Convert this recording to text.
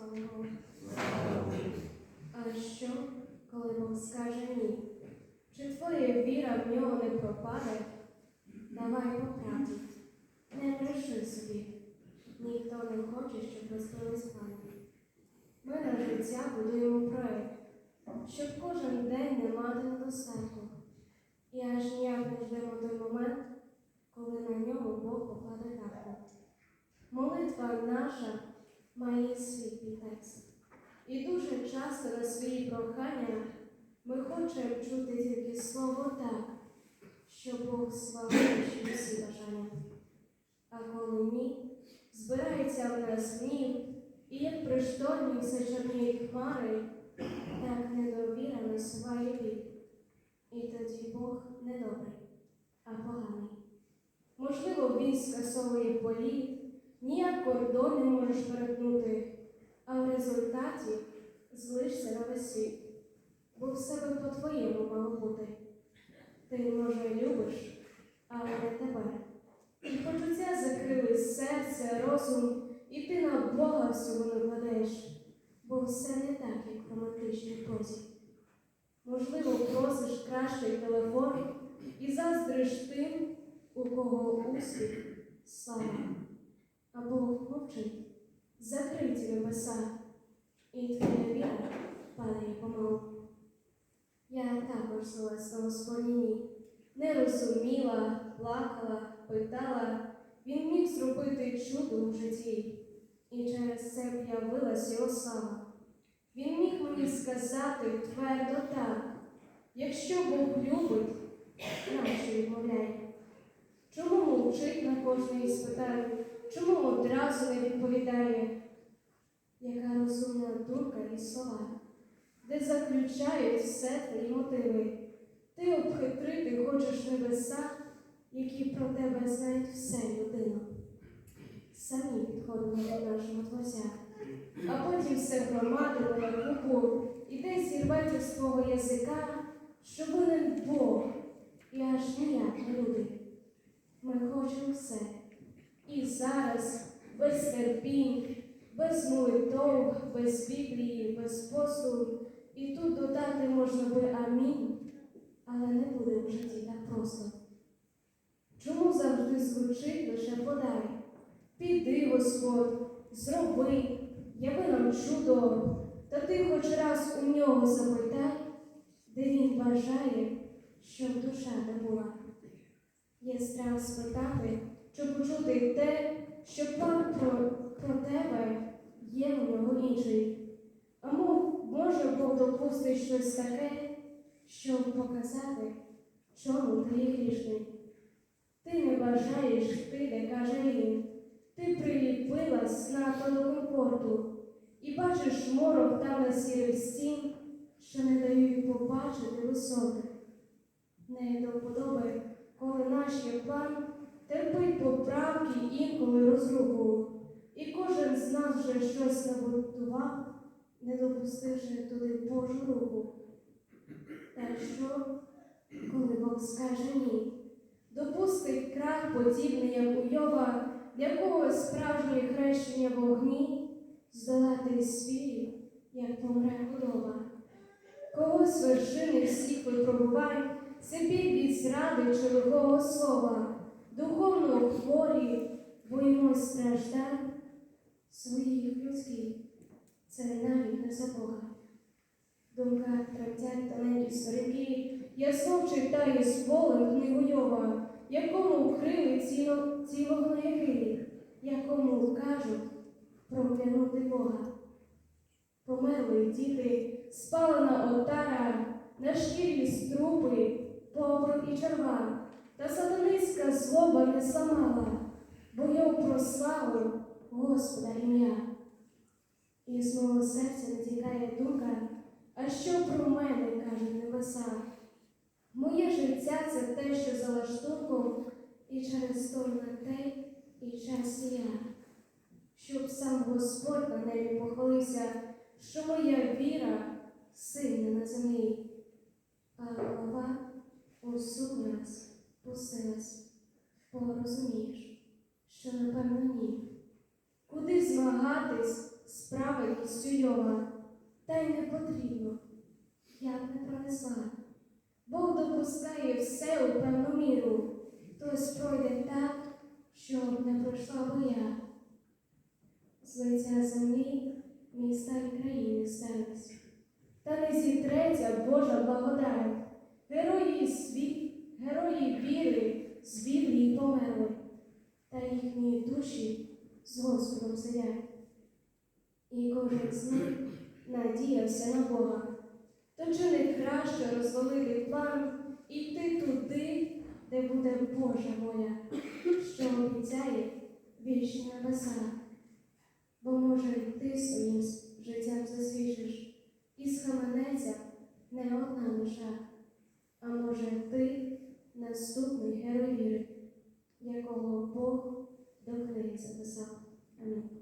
Слава Богу. А що, коли Бог скаже ні? Чи твоя віра в нього не пропаде? Давай по не бреши собі. Ніхто не хоче, щоб розбили спати. Ми на життя будуємо проект, щоб кожен день не мати недостатку. І аж ніяк не ждемо той момент, коли на нього Бог покладе карку. Молитва наша має свій підтекст. І дуже часто на свої прохання ми хочемо чути тільки слово так, що Бог славить всі бажання. А коли ні, збирається в нас гнів, і як при все чорніють хмари, так недовіра насуває вік. І тоді Бог не добрий, а поганий. Можливо, він скасовує політ, ніяк кордон не можеш перетнути, а в результаті злишся на весь світ, бо все би по-твоєму мало бути. Ти, може, любиш, але не тебе. І почуття закрили серце, розум, і ти на Бога всього не кладеш, бо все не так, як в романтичній прозі. Можливо, просиш кращий телефон і заздриш тим, у кого успіх, слава. Або мовчить, закриті небеса, і твоя віра падає помалу. Я також злилась на Господні. Не розуміла, плакала, питала, він міг зробити чудо у житті, і через це в'явилась його слава. Він міг мені сказати твердо так, якщо Бог любить, нащо відмовляє? Чому мовчить на кожне із? Чому одразу не відповідає? Яка розумна думка і слова, де заключають все твої мотиви? Ти обхитрити хочеш небеса, які про тебе знають все людину. Самі підходимо до нашого Творця, а потім все громадимо на купу, і десь зірветься з твого язика, що винен Бог, і аж ніяк люди. Ми хочемо все. Зараз без терпінь, без молитов, без Біблії, без посту. І тут додати можна би амінь, але не буде в житті так просто. Чому завжди звучить лише подай? Піди, Господь, зроби, яви нам чудо, та ти хоч раз у нього запитай, де він бажає, щоб душа не була. Є страх спитати, щоб почути те, що план про, про тебе є у нього інший. А може Бог допустить щось таке, щоб показати, чому ти є грішний. Ти не бажаєш ти, де каже. Ти приліпилась надто до комфорту і бачиш морок там на сірих стін, що не дають побачити високе. Не до коли наш є терпить поправки інколи розруху, і кожен з нас вже щось набудував, не допустивши туди Божу руку. Та що, коли Бог скаже ні? Допустить крах, подібний, як у Йова, для кого справжнє хрещення в огні, здолати свій, як помре худоба. Кого з вершини всіх випробувань, собі від зради чи лихого слова, духовно хворі, боїмось страждань своїх людських, це навіть не за Бога. Думка тремтять тоненькі сторінки, я знов читаю з полем книгу Йова, якому вкрили ціло, цілого наявилі, якому кажуть проклянути Бога. Померли діти, спалена отара, на шкірі струпи, попел і черва, та сатанинська злоба не самала, бо я прославив Господа ім'я. І з мого серця натікає думка, а що про мене кажуть небеса? Моє життя це те, що за лаштунком, і через то на те, і час я. Щоб сам Господь на небі похвалився, що моя віра сильна на землі, а голова у пустилась, порозумієш, що напевно ні. Куди змагатись з праведністю Йова, та й не потрібно, як не пронесла. Бог допускає все у певну міру, хтось пройде так, щоб не пройшла бо я. З лиця землі міста й країни стались. Та не зітреться Божа благодать. Герої світ, герої віри з Біблії померли, та їхні душі з Господом сидять. І кожен з них надіявся на Бога. То чи не краще розвалити план і йти туди, де буде Божа воля, що обіцяє вічні небеса? Бо може ти своїм життям засвідчиш, і схаменеться не одна душа, а може ти наступний герой якого Бог до книги записав. Амінь.